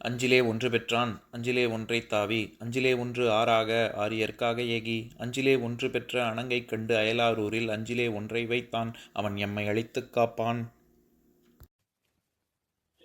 அஞ்சிலே ஒன்று பெற்றான் அஞ்சிலே ஒன்றை தாவி அஞ்சிலே ஒன்று ஆறாக ஆரியற்காக ஏகி அஞ்சிலே ஒன்று பெற்ற அணங்கை கண்டு அயலாரூரில் அஞ்சிலே ஒன்றை வைத்தான் அவன் எம்மை அழித்துக் காப்பான்.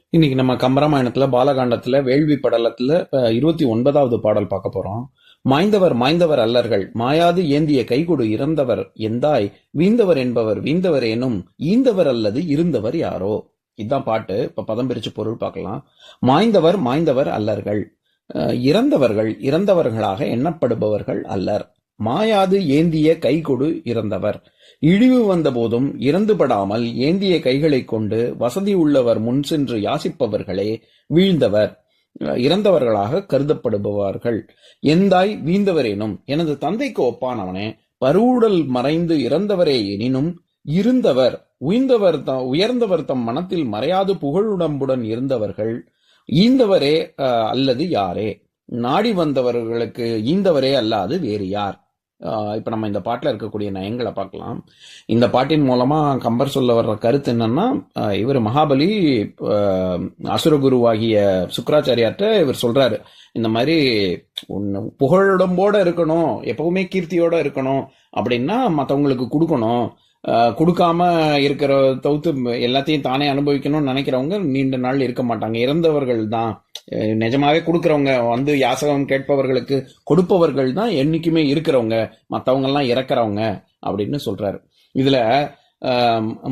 இன்னைக்கு நம்ம கம்பராமாயணத்தில் பாலகாண்டத்தில் வேள்வி படலத்தில் இருபத்தி ஒன்பதாவது பாடல் பார்க்க போகிறோம் மாய்ந்தவர் மாய்ந்தவர் அல்லர்கள் மாயாது ஏந்திய கைகொடு இறந்தவர் எந்தாய் வீந்தவர் என்பவர் வீந்தவர் எனும் ஈந்தவர் அல்லது இருந்தவர் யாரோ? இதுதான் பாட்டு. இப்ப பதம் பிரிச்சு பொருள் பார்க்கலாம். மாய்ந்தவர் மாய்ந்தவர் அல்லர்கள். இறந்தவர்கள் இறந்தவர்களாக எண்ணப்படுபவர்கள் அல்லர். மாயாது ஏந்திய கைகொடு இறந்தவர். இழிவு வந்த போதும் இறந்துபடாமல் ஏந்திய கைகளைக் கொண்டு வசதி உள்ளவர் முன் சென்று யாசிப்பவர்களே வீழ்ந்தவர். இறந்தவர்களாக கருதப்படுபவர்கள். எந்தாய் வீழ்ந்தவரேனும். எனது தந்தைக்கு ஒப்பானவனே. பருவுடல் மறைந்து இறந்தவரே எனினும் இருந்தவர் உயர்ந்தவர் தம் உயர்ந்தவர் தம் மனத்தில் மறையாது புகழுடம்புடன் இருந்தவர்கள் ஈந்தவரே அல்லது யாரே? நாடி வந்தவர்களுக்கு ஈந்தவரே அல்லாது வேறு யார்? இப்போ இப்ப நம்ம இந்த பாட்டில் இருக்கக்கூடிய நயங்களை பார்க்கலாம். இந்த பாட்டின் மூலமா கம்பர் சொல்ல வர்ற கருத்து என்னன்னா இவர் மகாபலி அசுரகுருவாகிய சுக்கராச்சாரியார்ட்ட இவர் சொல்றாரு இந்த மாதிரி ஒன்று புகழுடம்போட இருக்கணும் எப்பவுமே கீர்த்தியோட இருக்கணும் அப்படின்னா மற்றவங்களுக்கு கொடுக்கணும் கொடுக்காம இருக்கிற தவிர்த்து எல்லாத்தையும் தானே அனுபவிக்கணும்னு நினைக்கிறவங்க நீண்ட நாள் இருக்க மாட்டாங்க. இறந்தவர்கள் தான். நிஜமாவே கொடுக்குறவங்க வந்து யாசகம் கேட்பவர்களுக்கு கொடுப்பவர்கள் தான் என்றைக்குமே இருக்கிறவங்க. மற்றவங்கெல்லாம் இறக்குறவங்க அப்படின்னு சொல்றாரு. இதுல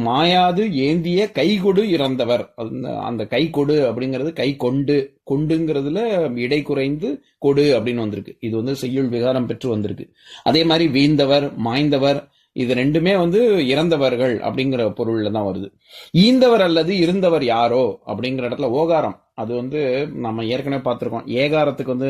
மாயாது ஏந்திய கைகொடு இறந்தவர். அந்த அந்த கை கொடு அப்படிங்கிறது கை கொண்டு கொண்டுங்கிறதுல இடை குறைந்து கொடு அப்படின்னு வந்திருக்கு. இது வந்து செய்யுள் விகாரம் பெற்று வந்திருக்கு. அதே மாதிரி வீழ்ந்தவர் மாய்ந்தவர் இது ரெண்டுமே வந்து இறந்தவர்கள் அப்படிங்கிற பொருள்ல தான் வருது. ஈந்தவர் அல்லது இருந்தவர் யாரோ அப்படிங்கிற இடத்துல ஓகாரம். அது வந்து நம்ம ஏற்கனவே பார்த்துருக்கோம். ஏகாரத்துக்கு வந்து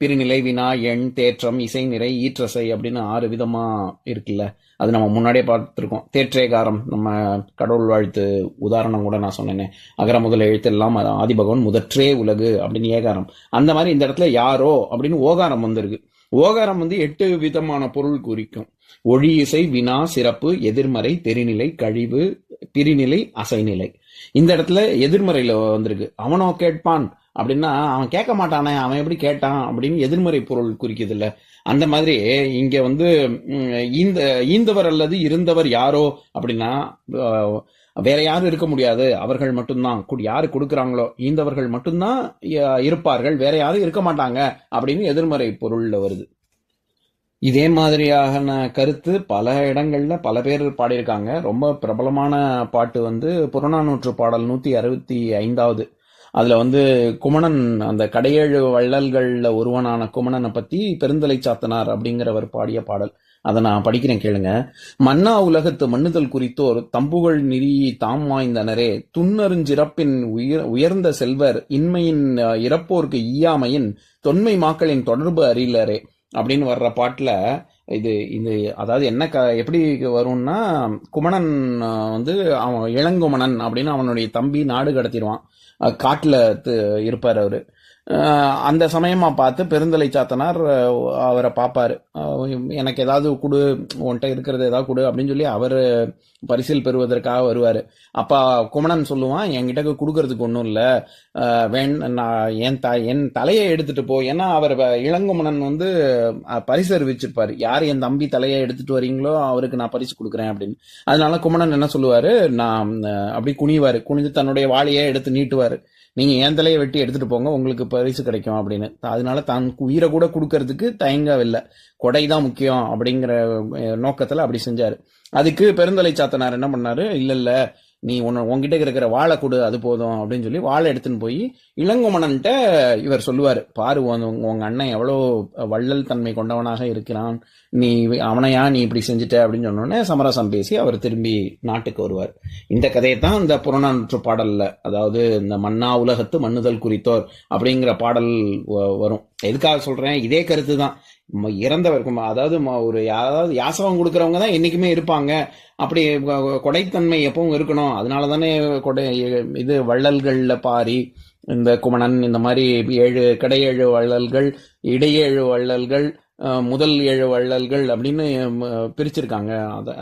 பிரிநிலை வினா எண் தேற்றம் இசை நிறை ஈற்றசை அப்படின்னு ஆறு விதமா இருக்குல்ல. அது நம்ம முன்னாடியே பார்த்துருக்கோம். தேற்றேகாரம். நம்ம கடவுள் வாழ்த்து உதாரணம் கூட நான் சொன்னேனே. அகர முதல் எழுத்தெல்லாம் எல்லாம் ஆதிபகவன் முதற்றே உலகு அப்படின்னு ஏகாரம். அந்த மாதிரி இந்த இடத்துல யாரோ அப்படின்னு ஓகாரம் வந்திருக்கு. ஓகாரம் வந்து எட்டு விதமான பொருள் குறிக்கும். ஒழியிசை இசை வினா சிறப்பு எதிர்மறை தெரிநிலை கழிவு பிரிநிலை அசைநிலை. இந்த இடத்துல எதிர்மறையில வந்திருக்கு. அவனோ கேட்பான் அப்படின்னா அவன் கேட்க மாட்டானே அவன் எப்படி கேட்டான் அப்படின்னு எதிர்மறை பொருள் குறிக்குது இல்ல அந்த மாதிரி இங்க வந்து இந்த ஈந்த ஈந்தவர் அல்லது இருந்தவர் யாரோ அப்படின்னா வேற யாரும் இருக்க முடியாது. அவர்கள் மட்டும்தான். யாரு கொடுக்குறாங்களோ ஈந்தவர்கள் மட்டும்தான் இருப்பார்கள். வேற யாரும் இருக்க மாட்டாங்க அப்படின்னு எதிர்மறை பொருள்ல வருது. இதே மாதிரியான கருத்து பல இடங்களில் பல பேர் பாடியிருக்காங்க. ரொம்ப பிரபலமான பாட்டு வந்து புறநானூற்று பாடல் நூற்றி அறுபத்தி ஐந்தாவது. அதில் வந்து குமணன் அந்த கடையேழு வள்ளல்களில் ஒருவனான குமணனை பற்றி பெருந்தலை சாத்தனார் அப்படிங்கிறவர் பாடிய பாடல். அதை நான் படிக்கிறேன் கேளுங்க. மன்னா உலகத்து மண்ணுதல் குறித்தோர் தம்புகள் நிதி தாம் வாய்ந்தனரே துன்னருஞ்சிறப்பின் உயர் உயர்ந்த செல்வர் இன்மையின் இறப்போர்க்கு ஈயாமையின் தொன்மை மாக்களின் தொடர்பு அறிலரே. அப்படின்னு வர்ற பாட்டில் இது இது அதாவது என்ன க எப்படி வரும்னா குமணன் வந்து அவன் இளங்குமணன் அப்படின்னு அவனுடைய தம்பி நாடு கடத்திடுவான். காட்டில் இருப்பார் அவர். அந்த சமயமா பார்த்து பெருந்தலை சாத்தனார் அவரை பார்ப்பாரு. எனக்கு ஏதாவது கொடு உன்கிட்ட இருக்கிறது ஏதாவது கொடு அப்படின்னு சொல்லி அவர் பரிசில் பெறுவதற்காக வருவார். அப்பா குமணன் சொல்லுவான் என்கிட்ட கொடுக்கறதுக்கு ஒன்றும் இல்லை. வேண் நான் என் த என் தலையை எடுத்துட்டு போ. ஏன்னா அவர் வ- இளங்குமணன் வந்து பரிசு அறிவிச்சிருப்பார். யார் என் தம்பி தலையை எடுத்துட்டு வரீங்களோ அவருக்கு நான் பரிசு கொடுக்குறேன் அப்படின்னு. அதனால குமணன் என்ன சொல்லுவார் நான் அப்படி குனிவார். குனிஞ்சு தன்னுடைய வாழையை எடுத்து நீட்டுவார். நீங்க என் தலையை வெட்டி எடுத்துட்டு போங்க உங்களுக்கு பரிசு கிடைக்கும் அப்படின்னு. அதனால தான் உயிரை கூட கொடுக்கறதுக்கு தயங்கவில்லை கொடை தான் முக்கியம் அப்படிங்கிற நோக்கத்தில் நோக்கத்துல அப்படி செஞ்சாரு. அதுக்கு பெருந்தலை சாத்தனார் என்ன பண்ணாரு? இல்ல இல்லை. நீ உன் உங்ககிட்ட இருக்கிற வாழை கொடு அது போதும் அப்படின்னு சொல்லி வாழை எடுத்துன்னு போய் இளங்குமணன்ட்ட இவர் சொல்லுவார் பாரு உன் உங்க அண்ணன் எவ்வளோ வள்ளல் தன்மை கொண்டவனாக இருக்கிறான். நீ அவனையா நீ இப்படி செஞ்சுட்ட? அப்படின்னு சொன்னோடனே சமரசம் பேசி அவர் திரும்பி நாட்டுக்கு வருவார். இந்த கதையை தான் இந்த புறநானூற்று பாடலில் அதாவது இந்த மன்னா உலகத்து மண்ணுதல் குறித்தோர் அப்படிங்கிற பாடல் வரும். எதுக்காக சொல்கிறேன் இதே கருத்து தான் இறந்தவருக்கும் அதாவது ஒரு யாராவது யாசகம் கொடுக்கறவங்க தான் என்னைக்குமே இருப்பாங்க. அப்படி கொடைத்தன்மை எப்பவும் இருக்கணும். அதனால தானே கொடை இது வள்ளல்களில் பாரி இந்த குமணன் இந்த மாதிரி ஏழு கடையேழு வள்ளல்கள் இடையேழு வள்ளல்கள் முதல் ஏழு வள்ளல்கள் அப்படின்னு பிரிச்சிருக்காங்க.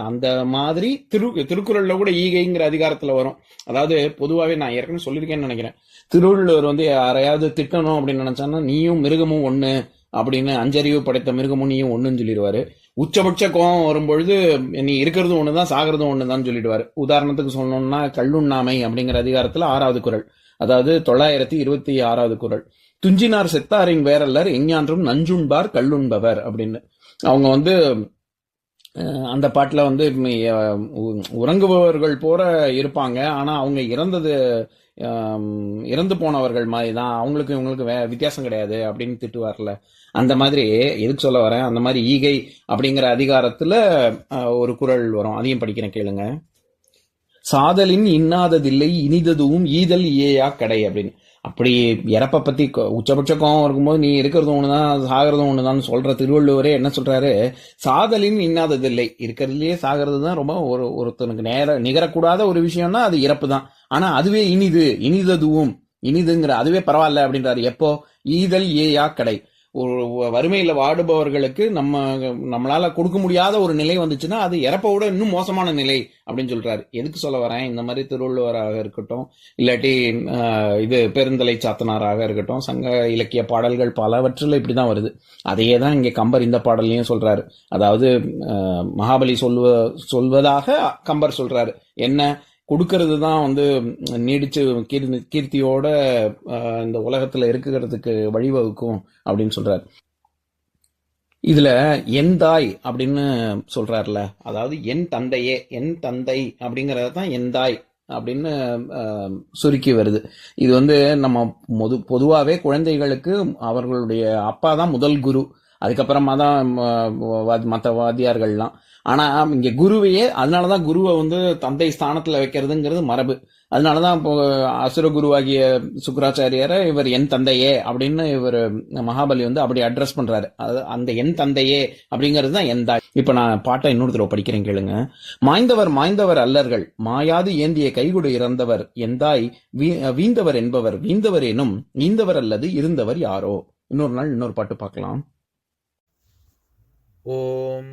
அந்த மாதிரி திரு திருக்குறள்ல கூட ஈகைங்கிற அதிகாரத்துல வரும். அதாவது பொதுவாகவே நான் ஏற்கனவே சொல்லியிருக்கேன்னு நினைக்கிறேன். திருவள்ளுவர் வந்து யாரையாவது திட்டணும் அப்படின்னு நினைச்சான்னா நீயும் மிருகமும் ஒன்று அப்படின்னு அஞ்சறிவு படைத்த மிருகமுனியும் ஒன்றுன்னு சொல்லிடுவாரு. உச்சபட்ச கோபம் வரும்பொழுது நீ இருக்கிறதும் தான் சாகிறதும் தான் சொல்லிடுவாரு. உதாரணத்துக்கு சொல்லணும்னா கல்லுண்ணாமை அப்படிங்கிற அதிகாரத்தில் ஆறாவது குரல். அதாவது தொள்ளாயிரத்தி இருபத்தி ஆறாவது குரல். துஞ்சினார் செத்தாரின் வேறல்லர் எஞ்ஞான்றும் நஞ்சுண்பார் கல்லுண்பவர் அப்படின்னு. அவங்க வந்து அந்த பாட்டில் வந்து உறங்குபவர்கள் போற இருப்பாங்க. ஆனால் அவங்க இறந்தது இறந்து போனவர்கள் மாதிரி தான். அவங்களுக்கு இவங்களுக்கு வே வித்தியாசம் கிடையாது அப்படின்னு திட்டுவார்ல. அந்த மாதிரி எதுக்கு சொல்ல வரேன்? அந்த மாதிரி ஈகை அப்படிங்கிற அதிகாரத்துல ஒரு குறள் வரும். அதையும் படிக்கிறேன் கேளுங்க. சாதலின் இன்னாததில்லை இனிததுவும் ஈதல் ஏயா கடை அப்படின்னு. அப்படி இறப்ப பத்தி உச்சபட்ச கோவம் இருக்கும்போது நீ இருக்கிறதும் ஒண்ணுதான் சாகிறதும் ஒண்ணுதான் சொல்ற திருவள்ளுவரே என்ன சொல்றாரு? சாதலின் இன்னாததில்லை இருக்கிறதுலயே சாகிறது தான் ரொம்ப ஒரு ஒருத்தனுக்கு நேர நிகரக்கூடாத ஒரு விஷயம்னா அது இறப்பு தான் ஆனா அதுவே இனிது இனிததுவும் இனிதுங்கிற அதுவே பரவாயில்ல அப்படின்றாரு. எப்போ? ஈதல் ஏயா கடை. ஒரு வறுமையில வாடுபவர்களுக்கு நம்ம நம்மளால கொடுக்க முடியாத ஒரு நிலை வந்துச்சுன்னா அது இறப்ப விட இன்னும் மோசமான நிலை அப்படின்னு சொல்றாரு. எதுக்கு சொல்ல வரேன்? இந்த மாதிரி திருவள்ளுவராக இருக்கட்டும் இல்லாட்டி இது பெருந்தலை சாத்தனாராக இருக்கட்டும் சங்க இலக்கிய பாடல்கள் பலவற்றில் இப்படிதான் வருது. அதையே தான் இங்கே கம்பர் இந்த பாடல்லையும் சொல்றாரு. அதாவது மகாபலி சொல்வ சொல்வதாக கம்பர் சொல்றாரு. என்ன? கொடுக்கறது தான் வந்து நீடிச்சு கீர்த்தி கீர்த்தியோட இந்த உலகத்தில் இருக்கிறதுக்கு வழிவகுக்கும் அப்படின்னு சொல்றாரு. இதுல என் தாய் அப்படின்னு சொல்றாருல. அதாவது என் தந்தையே என் தந்தை அப்படிங்கிறது தான் என் தாய் அப்படின்னு சுருக்கி வருது. இது வந்து நம்ம பொது பொதுவாகவே குழந்தைகளுக்கு அவர்களுடைய அப்பா தான் முதல் குரு. அதுக்கப்புறமா தான் மற்ற வாத்தியார்கள்லாம். ஆனா இங்க குருவையே அதனாலதான் குருவை வந்து தந்தை ஸ்தானத்துல வைக்கிறதுங்கிறது மரபு. அதனாலதான் இப்போ அசுர குருவாகிய சுக்கராச்சாரியரை இவர் என் தந்தையே அப்படின்னு இவர் மகாபலி வந்து அப்படி அட்ரஸ் பண்றாரு. அது அந்த என் தந்தையே அப்படிங்கிறது தான் என் தாய் இப்ப நான் பாட்டை இன்னொரு தடவை படிக்கிறேன் கேளுங்க. மாய்ந்தவர் மாய்ந்தவர் அல்லர்கள் மாயாது ஏந்திய கைகுடு இறந்தவர் எந்தாய் வீ- வீந்தவர் என்பவர் வீந்தவர் எனும் வீந்தவர் அல்லது இருந்தவர் யாரோ? இன்னொரு நாள் இன்னொரு பாட்டு பார்க்கலாம். ஓம்